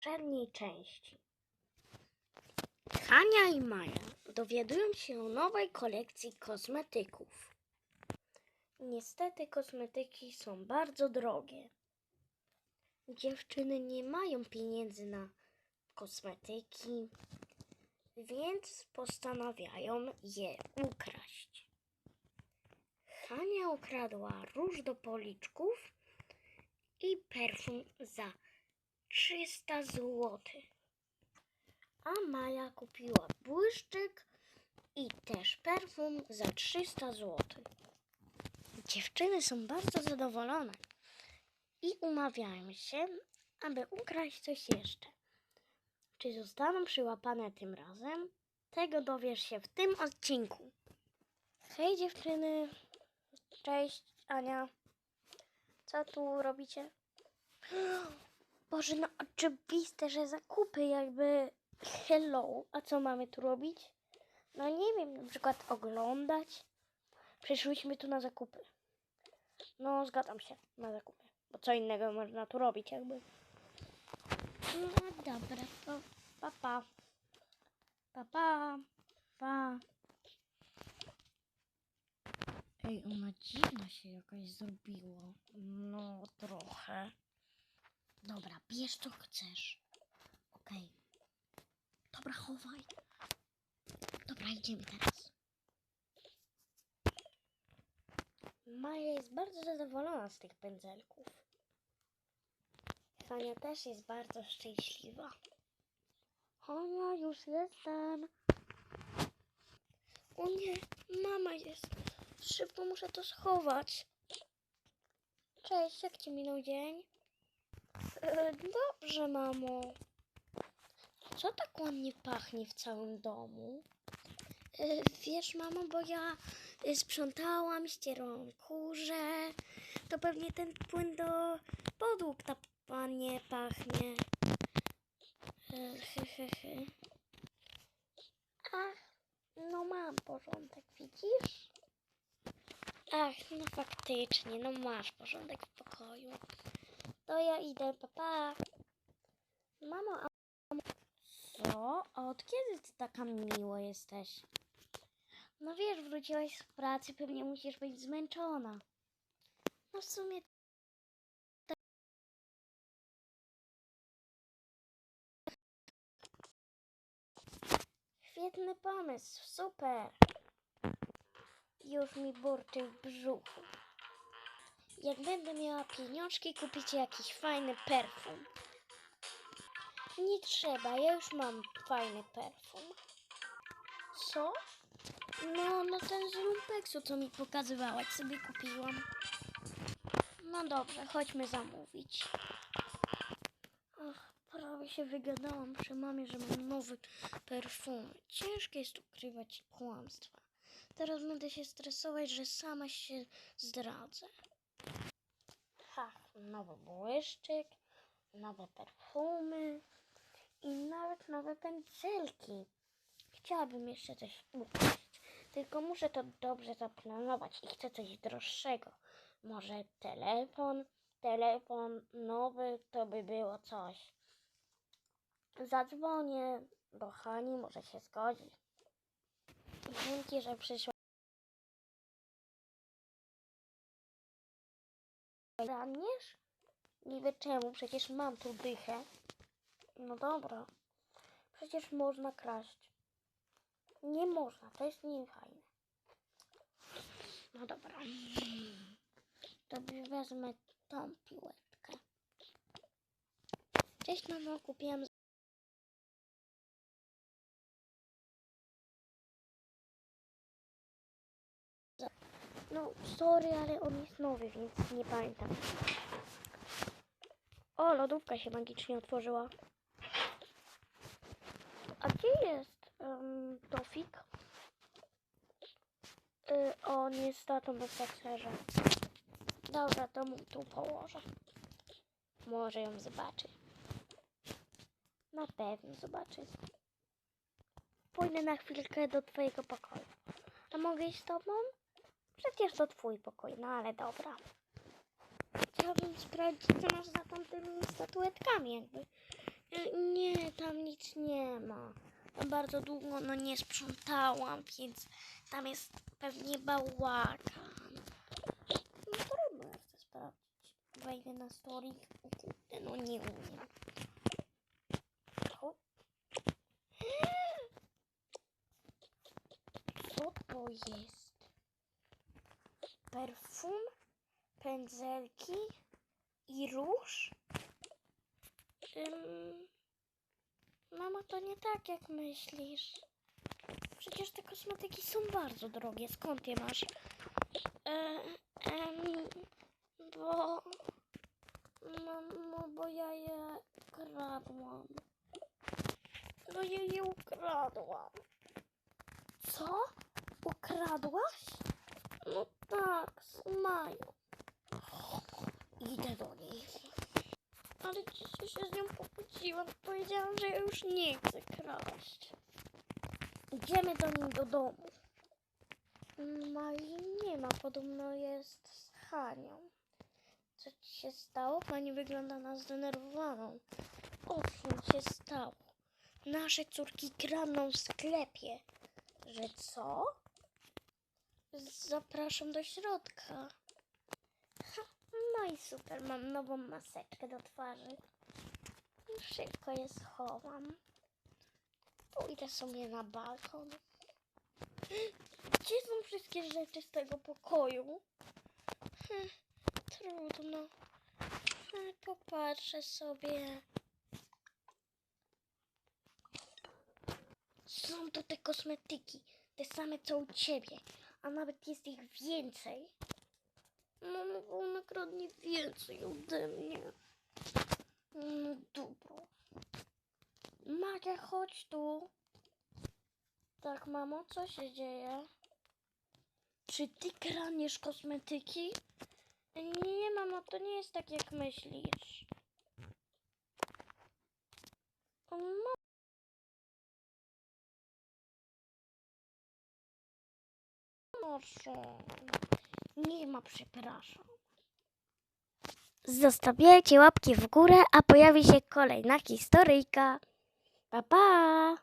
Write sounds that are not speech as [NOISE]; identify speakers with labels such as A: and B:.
A: poprzedniej części. Hania i Maja dowiadują się o nowej kolekcji kosmetyków. Niestety kosmetyki są bardzo drogie. Dziewczyny nie mają pieniędzy na kosmetyki, więc postanawiają je ukraść. Hania ukradła róż do policzków i perfum za 300 zł. A Maja kupiła błyszczyk i też perfum za 300 zł. Dziewczyny są bardzo zadowolone i umawiają się, aby ukraść coś jeszcze. Czy zostaną przyłapane tym razem? Tego dowiesz się w tym odcinku. Hej dziewczyny, cześć Ania. Co tu robicie? [GASPS] Boże, no oczywiste, że zakupy jakby hello. A co mamy tu robić? No nie wiem, na przykład oglądać. Przyszłyśmy tu na zakupy. No zgadzam się, na zakupy. Bo co innego można tu robić jakby. No dobra, to pa pa. Pa pa. Pa. Ej, ona dziwna się jakaś zrobiła. No, trochę. Dobra, bierz co chcesz. Okej. Dobra, chowaj. Dobra, idziemy teraz. Maja jest bardzo zadowolona z tych pędzelków. Hania też jest bardzo szczęśliwa. Hania, już jestem. O nie, mama jest. Szybko muszę to schować. Cześć, jak ci minął dzień? E, dobrze, mamo. Co tak ładnie pachnie w całym domu? E, wiesz, mamo, bo ja y, sprzątałam, ścierałam kurze. To pewnie ten płyn do podłóg tak ładnie pachnie. E. Ach, no mam porządek, widzisz? Ach, no faktycznie, no masz porządek w pokoju. To ja idę, papa. Mamo, a... Co? A od kiedy ty taka miła jesteś? No wiesz, wróciłaś z pracy, pewnie musisz być zmęczona. No w sumie... Świetny pomysł, super. Już mi burczy w brzuchu. Jak będę miała pieniążki, kupicie jakiś fajny perfum. Nie trzeba, ja już mam fajny perfum. Co? No, no ten z lumpeksu, co mi pokazywałaś, sobie kupiłam. No dobrze, chodźmy zamówić. Ach, prawie się wygadałam przy mamie, że mam nowy perfum. Ciężko jest ukrywać kłamstwa. Teraz będę się stresować, że sama się zdradzę. Nowy błyszczyk, nowe perfumy i nawet nowe pędzelki. Chciałabym jeszcze coś ukraść, tylko muszę to dobrze zaplanować i chcę coś droższego. Może telefon, telefon nowy to by było coś. Zadzwonię do Hani, może się zgodzi. Dzięki, że przyszła. Raniesz? Niby czemu? Przecież mam tu dychę. No dobra. Przecież można kraść. Nie można, to jest niefajne. No dobra. To wezmę tą piłeczkę. Cześć mamo, kupiłam No, sorry, ale on jest nowy, więc nie pamiętam. O, lodówka się magicznie otworzyła. A gdzie jest um, Tofik? Y, on jest tatą na spacerze. Dobra, to mu tu położę. Może ją zobaczy. Na pewno zobaczy. Pójdę na chwilkę do twojego pokoju. A mogę iść z tobą? Przecież to twój pokój, no ale dobra. Chciałabym sprawdzić, co masz za tamtymi statuetkami, jakby. Y, Nie, tam nic nie ma. Tam bardzo długo no nie sprzątałam, więc tam jest pewnie bałagan. No trudno, chcę sprawdzić. Wejdę na stolik. Kurde, no nie umiem. O. [GASPS] Co to jest? Perfum, pędzelki i róż? Ym, mamo, to nie tak jak myślisz. Przecież te kosmetyki są bardzo drogie. Skąd je masz? E, bo... Mamo, bo ja je kradłam. No ja je ukradłam. Co? Ukradłaś? No Mają. Idę do niej. Ale dzisiaj się z nią pokłóciłam. Powiedziałam, że ja już nie chcę kraść. Idziemy do niej do domu. Mai nie ma, podobno jest z Hanią. Co ci się stało? Pani wygląda na zdenerwowaną. O co się stało? Nasze córki kradną w sklepie. Że co? Zapraszam do środka. No i super, mam nową maseczkę do twarzy. Szybko je schowam. Pójdę sobie na balkon. Gdzie są wszystkie rzeczy z tego pokoju? Trudno. Popatrzę sobie. Są to te kosmetyki, te same co u ciebie, a nawet jest ich więcej. Mamo, bo ona kradnie więcej ode mnie. No dobra. Magia, chodź tu. Tak, mamo, co się dzieje? Czy ty kraniesz kosmetyki? Nie, mamo, to nie jest tak, jak myślisz. Proszę. Nie ma, przepraszam. Zostawiajcie łapki w górę, a pojawi się kolejna historyjka. Pa, pa!